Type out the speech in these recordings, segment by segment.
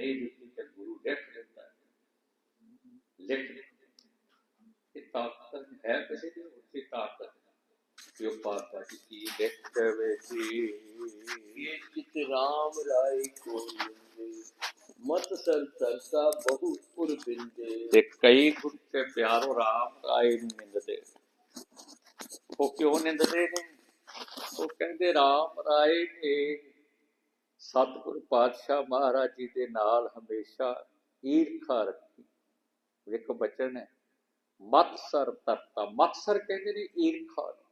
ਨਹੀਂ ਦਿੱਤੀ ਤੇ ਗੁਰੂ ਲਿਖ ਦਿੱਤਾ ਲਿਖ ਇਹ ਤਾਕਤ ਹੈ ਕਿਸੇ ਦੀ ਉੱਥੇ ਤਾਕਤ ਜੋ ਪਾਤਾ ਕੀ ਲਿਖ ਕਵੇ ਸੀ ਇਹ ਕਿਤ ਰਾਮ ਰਾਏ ਕੋ ਮਤ ਸਰ ਤਰਸਾ ਬਹੁ ਪੁਰ ਬਿੰਦੇ। ਤੇ ਕਈ ਗੁਰ ਤੇ ਪਿਆਰੋ ਰਾਮ ਰਾਏ ਨਿੰਦਦੇ। ਉਹ ਕਿਉਂ ਨਿੰਦਦੇ ਨੇ? ਉਹ ਕਹਿੰਦੇ ਰਾਮ ਰਾਏ ਨੇ। ਸਤਿਗੁਰ ਪਾਤਸ਼ਾਹ ਮਹਾਰਾਜ ਜੀ ਦੇ ਨਾਲ ਹਮੇਸ਼ਾ ਈਰਖਾ ਰੱਖੀ। ਇੱਕ ਬਚਨ ਹੈ ਮਤਸਰ ਤਰਤਾ ਮਤਸਰ ਕਹਿੰਦੇ ਨੇ ਈਰਖਾ।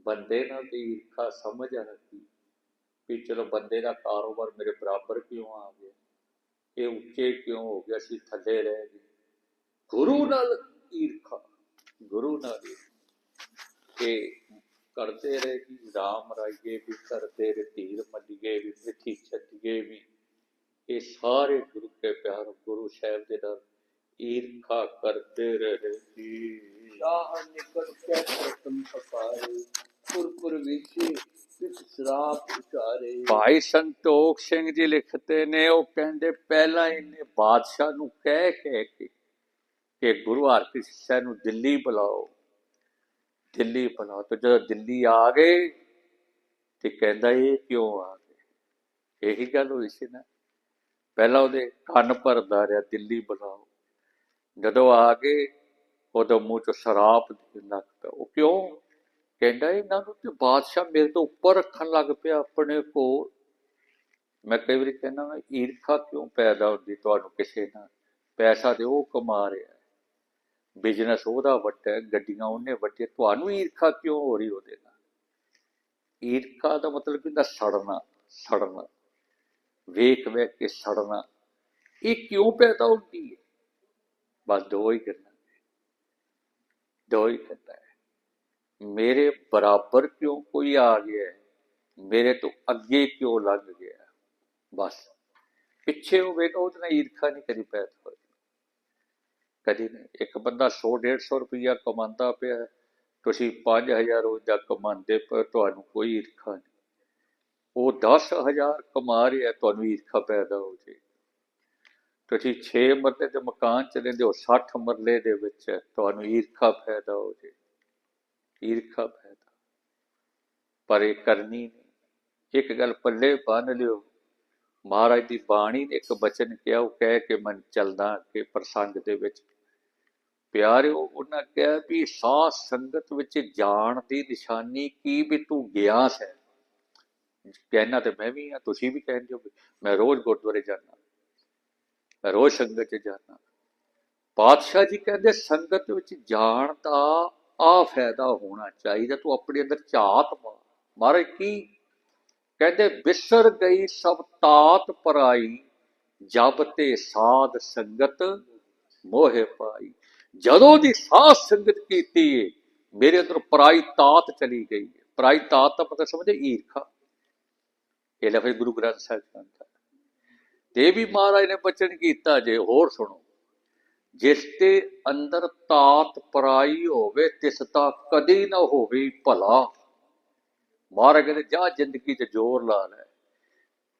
ਬੰਦੇ ਨਾਲ ਦੀ ਈਰਖਾ ਸਮਝ ਆ ਰੱਖੀ ਵੀ ਚਲੋ ਬੰਦੇ ਦਾ ਕਾਰੋਬਾਰ ਮੇਰੇ ਬਰਾਬਰ ਕਿਉਂ ਆ ਗਿਆ? ਇਹ ਉੱਚੇ ਕਿਉਂ ਹੋ ਗਿਆ? ਸੀ ਥੱਲੇ ਰਹਿ ਗਏ। ਗੁਰੂ ਨਾਲ ਈਰਖਾ। ਗੁਰੂ ਨਾਲ ਈਰਖਾ। ਇਹ ਕਰਦੇ ਰਹੇ ਕਿ ਰਾਮ ਰਾਈਏ ਵੀ ਕਰਦੇ ਰਹੇ ਧੀਰ ਮੱਲੀਏ ਵੀ ਮਿੱਠੀ ਛੱਡੀਏ ਵੀ ਇਹ ਸਾਰੇ ਗੁਰੂ ਕੇ ਪਿਆਰ ਗੁਰੂ ਸਾਹਿਬ ਦੇ ਨਾਲ ਈਰਖਾ ਕਰਦੇ ਰਹੇ ਜੀ शाह निकट कै प्रथम पकारे पुर पुर विचे किस श्राप उचारे ਭਾਈ ਸੰਤੋਖ ਸਿੰਘ ਜੀ ਲਿਖਦੇ ਨੇ ਉਹ ਕਹਿੰਦੇ ਪਹਿਲਾਂ ਇਹਨੇ ਬਾਦਸ਼ਾਹ ਨੂੰ ਕਹਿ ਕਹਿ ਕੇ ਕਿ ਗੁਰੂ ਹਰਕ੍ਰਿਸ਼ਨ ਸਾਹਿਬ ਨੂੰ ਦਿੱਲੀ ਬੁਲਾਓ ਦਿੱਲੀ ਬੁਲਾਓ ਤੇ ਜਦੋਂ ਦਿੱਲੀ ਆ ਗਏ ਤੇ ਕਹਿੰਦਾ ਇਹ ਕਿਉਂ ਆ ਗਏ? ਇਹੀ ਗੱਲ ਹੋਈ ਸੀ ਨਾ। ਪਹਿਲਾਂ ਉਹਦੇ ਕੰਨ ਭਰਦਾ ਰਿਹਾ, ਦਿੱਲੀ ਬੁਲਾਓ। ਜਦੋਂ ਆ ਗਏ ਉਦੋਂ ਮੂੰਹ ਚ ਸ਼ਰਾਪ ਦੇਣ ਲੱਗ ਪਿਆ ਉਹ ਕਿਉਂ? ਕਹਿੰਦਾ ਇਹਨਾਂ ਨੂੰ ਤੇ ਬਾਦਸ਼ਾਹ ਮੇਰੇ ਤੋਂ ਉੱਪਰ ਰੱਖਣ ਲੱਗ ਪਿਆ ਆਪਣੇ ਕੋਲ। ਮੈਂ ਕਈ ਵਾਰੀ ਕਹਿੰਦਾ ਮੈਂ ਈਰਖਾ ਕਿਉਂ ਪੈਦਾ ਹੁੰਦੀ? ਤੁਹਾਨੂੰ ਕਿਸੇ ਨਾਲ ਪੈਸਾ ਤੇ ਉਹ ਕਮਾ ਰਿਹਾ। ਬਿਜ਼ਨਸ ਉਹਦਾ ਵੱਡਾ ਗੱਡੀਆਂ ਉਹਨੇ ਵੱਡੀਆਂ, ਤੁਹਾਨੂੰ ਈਰਖਾ ਕਿਉਂ ਹੋ ਰਹੀ ਉਹਦੇ ਨਾਲ? ਈਰਖਾ ਦਾ ਮਤਲਬ ਕਿ ਸੜਨਾ ਸੜਨਾ। ਵੇਖ ਵੇਖ ਕੇ ਸੜਨਾ। ਇਹ ਕਿਉਂ ਪੈਦਾ ਹੁੰਦੀ ਹੈ? ਬਸ ਦੋ ਹੀ ਕਰਨਾ ਦੋ ਹੀ ਕਰਨਾ ਹੈ ਮੇਰੇ ਬਰਾਬਰ ਕਿਉਂ ਕੋਈ ਆ ਗਿਆ ਮੇਰੇ ਤੋਂ ਅੱਗੇ ਕਿਉਂ ਲੱਗ ਗਿਆ ਬਸ। ਪਿੱਛੇ ਹੋਵੇਗਾ ਉਹਦੇ ਨਾਲ ਈਰਖਾ ਨਹੀਂ ਕਰੀ ਪੈਦਾ ਹੋਈ। ਕਦੀ ਨਹੀਂ ਇੱਕ ਬੰਦਾ 100 150 ਰੁਪਈਆ ਕਮਾਉਂਦਾ ਪਿਆ ਤੁਸੀਂ 5000 ਰੋਜ਼ ਦਾ ਕਮਾਉਂਦੇ ਪਰ ਤੁਹਾਨੂੰ ਕੋਈ ਈਰਖਾ ਨਹੀਂ। ਉਹ 10000 ਕਮਾ ਰਿਹਾ, ਤੁਹਾਨੂੰ ਈਰਖਾ ਪੈਦਾ ਹੋ ਜੇ। ਤੁਸੀਂ 6 ਮਰਲੇ ਦੇ ਮਕਾਨ ਚ ਰਹਿੰਦੇ ਹੋ 60 ਮਰਲੇ ਦੇ ਵਿੱਚ ਤੁਹਾਨੂੰ ਈਰਖਾ ਪੈਦਾ ਹੋ ਜੇ। ਈਰਖਾ ਪੈਦਾ। ਪਰ ਇਹ ਕਰਨੀ ਨਹੀਂ। ਇੱਕ ਗੱਲ ਪੱਲੇ ਬੰਨ ਲਿਓ। ਮਹਾਰਾਜ ਦੀ ਬਾਣੀ ਨੇ ਇੱਕ ਬਚਨ ਕਿਹਾ, ਉਹ ਕਹਿ ਕੇ ਮਨ ਚੱਲਦਾ ਕਿ ਪ੍ਰਸੰਗ ਦੇ ਵਿੱਚ, ਪਿਆਰਿਓ, ਉਹਨਾਂ ਕਿਹਾ ਵੀ ਸਾਧ ਸੰਗਤ ਵਿੱਚ ਜਾਣ ਦੀ ਨਿਸ਼ਾਨੀ ਕੀ ਵੀ ਤੂੰ ਗਿਆਸ ਹੈ? ਕਹਿਣਾ ਤੇ ਮੈਂ ਵੀ ਆ ਤੁਸੀਂ ਵੀ ਕਹਿੰਦੇ ਹੋ ਵੀ ਮੈਂ ਰੋਜ਼ ਗੁਰਦੁਆਰੇ ਜਾਂਦਾ ਰੋਜ਼ ਸੰਗਤ 'ਚ ਜਾਂਦਾ। ਪਾਤਸ਼ਾਹ ਜੀ ਕਹਿੰਦੇ, ਸੰਗਤ ਵਿੱਚ ਜਾਣ ਦਾ ਆ ਫਾਇਦਾ ਹੋਣਾ ਚਾਹੀਦਾ, ਤੂੰ ਆਪਣੇ ਅੰਦਰ ਝਾਤ ਮਾਰ। ਮਹਾਰਾਜ ਕੀ ਕਹਿੰਦੇ ਵਿਸਰ ਗਈ ਸਭ ਤਾਤ ਪਰਾਈ, ਜਬ ਤੇ ਸਾਧ ਸੰਗਤ ਮੋਹਿ ਪਾਈ। ਜਦੋਂ ਦੀ ਸਾਧ ਸੰਗਤ ਕੀਤੀ ਏ, ਮੇਰੇ ਅੰਦਰ ਪਰਾਈ ਤਾਤ ਚਲੀ ਗਈ ਪਰਾਈ ਤਾਤ ਦਾ ਪਤਾ ਸਮਝੇ ਈਰਖਾ। ਇਹ ਲਫ਼ਜ਼ ਗੁਰੂ ਗ੍ਰੰਥ ਸਾਹਿਬ ਚ ਤੇ ਵੀ ਮਹਾਰਾਜ ਨੇ ਬਚਨ ਕੀਤਾ ਜੇ, ਹੋਰ ਸੁਣੋ। ਜਿਸ ਤੇ ਅੰਦਰ ਤਾਤ ਪਰਾਈ ਹੋਵੇ, ਤਿਸ ਤਾਂ ਕਦੀ ਨਾ ਹੋਵੇ ਭਲਾ। ਮਹਾਰਾਜ ਕਹਿੰਦੇ, ਜਾ ਜ਼ਿੰਦਗੀ 'ਚ ਜ਼ੋਰ ਲਾ ਲੈ।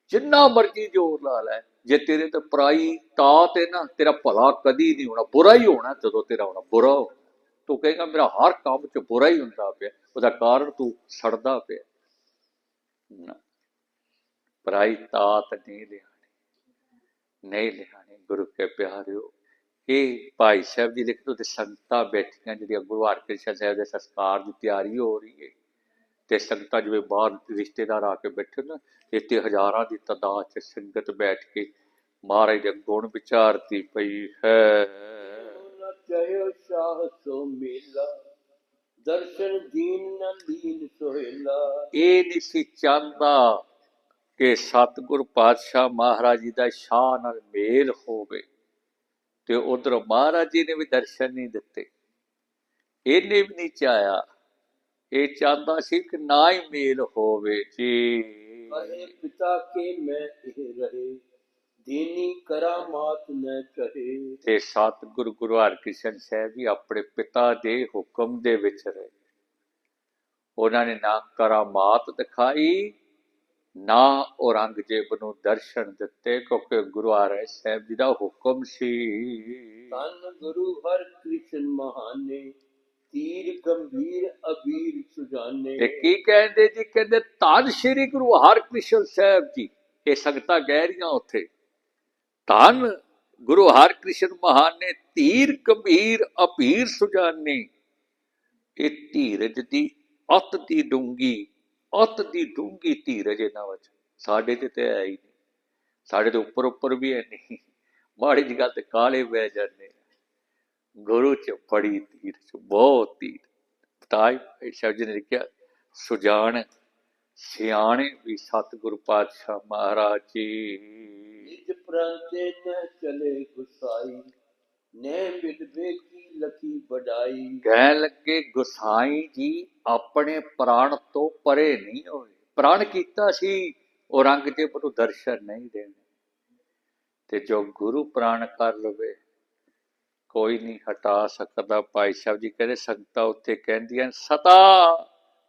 ਜਿੰਨਾ ਮਰਜ਼ੀ ਜ਼ੋਰ ਲਾ ਲੈ। ਜੇ ਤੇਰੇ ਤੇ ਪਰਾਈ ਤਾਤ ਤੇ ਨਾ, ਤੇਰਾ ਭਲਾ ਕਦੀ ਨਹੀਂ ਹੋਣਾ। ਬੁਰਾ ਹੀ ਹੋਣਾ ਜਦੋਂ ਤੇਰਾ ਹੋਣਾ, ਬੁਰਾ ਹੋਣਾ। ਤੂੰ ਕਹੇਗਾ, ਮੇਰਾ ਹਰ ਕੰਮ 'ਚ ਬੁਰਾ ਹੀ ਹੁੰਦਾ ਪਿਆ। ਉਹਦਾ ਕਾਰਨ ਤੂੰ ਸੜਦਾ ਪਿਆ। ਨਾ। ਪਰਾਈ ਤਾਤ ਨਹੀਂ ਲਿਆਣੀ। ਨਹੀਂ ਲਿਆਣੀ। ਗੁਰੂ ਕੇ ਪਿਆਰਿਓ ਇਹ ਭਾਈ ਸਾਹਿਬ ਜੀ ਲਿਖਦੇ ਤੇ ਸੰਗਤਾਂ ਬੈਠੀਆਂ ਜਿਹੜੀਆਂ ਗੁਰੂ ਹਰਕ੍ਰਿਸ਼ਨ ਸਾਹਿਬ ਦੇ ਸੰਸਕਾਰ ਦੀ ਤਿਆਰੀ ਹੋ ਰਹੀ ਹੈ। ਤੇ ਸੰਗਤਾਂ ਜਿਵੇਂ ਬਾਹਰ ਰਿਸ਼ਤੇਦਾਰ ਆ ਕੇ ਬੈਠੇ ਨਾ ਇੱਥੇ ਹਜ਼ਾਰਾਂ ਦੀ ਤਦਾਦ 'ਚ ਸੰਗਤ ਬੈਠ ਕੇ ਮਹਾਰਾਜ ਦੇ ਗੁਣ ਵਿਚਾਰਦੀ ਪਈ ਹੈ। ਇਹ ਨਹੀਂ ਸੀ ਚਾਹੁੰਦਾ ਕਿ ਸਤਗੁਰ ਪਾਤਸ਼ਾਹ ਮਹਾਰਾਜ ਜੀ ਦਾ ਸ਼ਾਹ ਨਾਲ ਮੇਲ ਹੋਵੇ ਤੇ ਉਧਰ ਮਹਾਰਾਜ ਜੀ ਨੇ ਵੀ ਦਰਸ਼ਨ ਨਹੀਂ ਦਿੱਤੇ। ਇਹਨੇ ਵੀ ਨਹੀਂ ਚਾਹਿਆ ਇਹ ਚਾਹਦਾ ਸੀ ਕਿ ਨਾ ਹੀ ਮੇਲ ਹੋਵੇ। ਜੀ। ਅਹੇ ਪਿਤਾ ਕੇ ਮੈਂ ਇਹ ਰਹੇ? ਦੇਨੀ ਕਰਾਮਾਤ ਨਾ ਕਹੇ। ਤੇ ਸਤਿਗੁਰ ਗੁਰੂ ਹਰਕ੍ਰਿਸ਼ਨ ਸਾਹਿਬ ਵੀ ਆਪਣੇ ਪਿਤਾ ਦੇ ਹੁਕਮ ਦੇ ਵਿੱਚ ਰਹੇ। ਉਹਨਾਂ ਨੇ ਨਾ ਕਰਾਮਾਤ ਦਿਖਾਈ ਨਾ ਔਰੰਗਜ਼ੇਬ ਨੂੰ ਦਰਸ਼ਨ ਦਿੱਤੇ ਕਿਉਂਕਿ ਗੁਰੂ ਹਰਿ ਸਾਹਿਬ ਜੀ ਦਾ ਹੁਕਮ ਸੀ। ਤਨ ਗੁਰੂ ਹਰ ਕ੍ਰਿਸ਼ਨ ਮਹਾਨੇ ਗੰਭੀਰ ਅਬੀਰ ਸੁਜਾਨੇ। ਤੇ ਕੀ ਕਹਿੰਦੇ ਜੀ? ਕਹਿੰਦੇ, ਧੰਨ ਸ਼੍ਰੀ ਗੁਰੂ ਹਰਕ੍ਰਿਸ਼ਨ ਸਾਹਿਬ ਜੀ। ਇਹ ਸੰਗਤਾਂ ਕਹਿ ਰਹੀਆਂ ਉੱਥੇ। ਧੰਨ ਗੁਰੂ ਹਰਕ੍ਰਿਸ਼ਨ ਮਹਾਨ ਨੇ, ਧੀਰ ਗੰਭੀਰ ਅਭੀਰ ਸੁਜਾਨੇ। ਇਹ ਧੀਰਜ ਦੀ ਅਤ ਦੀ ਡੂੰਗੀ, ਅਤ ਦੀ ਡੂੰਗੀ ਧੀਰਜ ਇਹਨਾਂ ਵਿੱਚ। ਸਾਡੇ ਤੇ ਤੇ ਹੈ ਹੀ ਨਹੀਂ। ਸਾਡੇ ਦੇ ਉੱਪਰ ਉੱਪਰ ਵੀ ਹੈ ਨਹੀਂ। ਮਾੜੀ ਜਿਹੀ ਗੱਲ ਤੇ ਕਾਲੇ ਬਹਿ ਜਾਂਦੇ ਗੁਰੂ ਚ ਬੜੀ ਧੀਰਜ, ਬਹੁਤ ਧੀਰ ਤਾਈ ਸ਼ਬਦ ਜੀ ਨੇ ਲਿਖਿਆ ਸੁਜਾਨ ਸਿਆਣੇ ਵੀ ਸਤਿਗੁਰੂ ਪਾਤਸ਼ਾਹ ਮਹਾਰਾਜ ਜੀ। ਨਿਜ ਪ੍ਰਾਂਤੇ ਨ ਚਲੇ ਗੁਸਾਈ ਨੇ ਮਿਲਵੇ ਕੀ ਲਖੀ ਵਡਾਈ। ਕਹਿਣ ਲੱਗੇ ਗੁਸਾਈ ਜੀ ਆਪਣੇ ਪ੍ਰਾਣ ਤੋਂ ਪਰੇ ਨਹੀਂ ਹੋਏ। ਪ੍ਰਾਣ ਕੀਤਾ ਸੀ ਔਰੰਗਜ਼ੇਬ ਨੂੰ ਦਰਸ਼ਨ ਨਹੀਂ ਦੇਣੇ। ਤੇ ਜੋ ਗੁਰੂ ਪ੍ਰਾਣ ਕਰ ਲਵੇ ਕੋਈ ਨਹੀਂ ਹਟਾ ਸਕਦਾ। ਭਾਈ ਸਾਹਿਬ ਜੀ ਕਹਿੰਦੇ, ਸੰਗਤਾਂ ਉੱਥੇ ਕਹਿੰਦੀਆਂ ਸਤਾ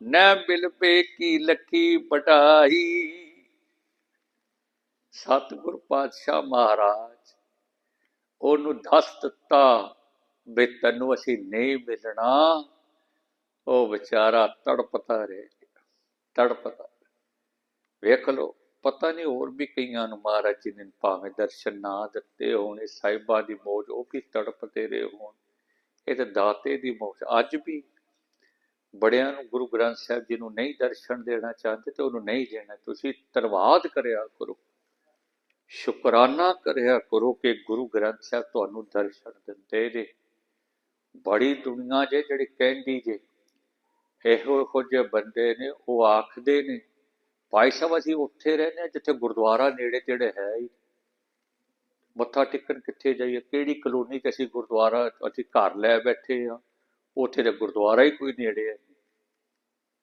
ਨ ਮਿਲਪੇ ਕੀ ਲੱਖੀ ਪਟਾਈ ਸਤਿਗੁਰ ਪਾਤਸ਼ਾਹ ਮਹਾਰਾਜ, ਉਹਨੂੰ ਦੱਸ ਦਿੱਤਾ ਵੀ ਤੈਨੂੰ ਅਸੀਂ ਨਹੀਂ ਮਿਲਣਾ। ਉਹ ਵਿਚਾਰਾ ਤੜਪਤਾ ਰਹਿ ਗਿਆ ਤੜਪਤਾ ਵੇਖ ਲੋ ਪਤਾ ਨਹੀਂ ਹੋਰ ਵੀ ਕਈਆਂ ਨੂੰ ਮਹਾਰਾਜ ਜੀ ਨੇ ਭਾਵੇਂ ਦਰਸ਼ਨ ਨਾ ਦਿੱਤੇ ਹੋਣ ਇਹ ਸਾਹਿਬਾਂ ਦੀ ਮੌਜ ਉਹ ਵੀ ਤੜਪਤੇ ਰਹੇ ਹੋਣ, ਇਹ ਤੇ ਦਾਤੇ ਦੀ ਮੌਜ। ਅੱਜ ਵੀ ਬੜਿਆਂ ਨੂੰ ਗੁਰੂ ਗ੍ਰੰਥ ਸਾਹਿਬ ਜੀ ਨੂੰ ਨਹੀਂ ਦਰਸ਼ਨ ਦੇਣਾ ਚਾਹੁੰਦੇ ਤੇ ਉਹਨੂੰ ਨਹੀਂ ਦੇਣਾ ਤੁਸੀਂ ਧੰਨਵਾਦ ਕਰਿਆ ਕਰੋ, ਸ਼ੁਕਰਾਨਾ ਕਰਿਆ ਕਰੋ ਕਿ ਗੁਰੂ ਗ੍ਰੰਥ ਸਾਹਿਬ ਤੁਹਾਨੂੰ ਦਰਸ਼ਨ ਦਿੰਦੇ ਨੇ ਬੜੀ ਦੁਨੀਆ ਜੇ ਜਿਹੜੀ ਕਹਿੰਦੀ ਜੇ ਇਹੋ ਇਹੋ ਜਿਹੇ ਬੰਦੇ ਨੇ, ਉਹ ਆਖਦੇ ਨੇ ਭਾਈ ਸਾਹਿਬ, ਅਸੀਂ ਉੱਥੇ ਰਹਿੰਦੇ ਹਾਂ, ਜਿੱਥੇ ਗੁਰਦੁਆਰਾ ਨੇੜੇ ਤੇੜੇ ਹੈ ਹੀ। ਮੱਥਾ ਟੇਕਣ ਕਿੱਥੇ ਜਾਈਏ? ਕਿਹੜੀ ਕਲੋਨੀ 'ਚ ਅਸੀਂ ਗੁਰਦੁਆਰਾ, ਅਸੀਂ ਘਰ ਲੈ ਬੈਠੇ ਆ ਉੱਥੇ ਤੇ ਗੁਰਦੁਆਰਾ ਹੀ ਕੋਈ ਨੇੜੇ ਹੈ।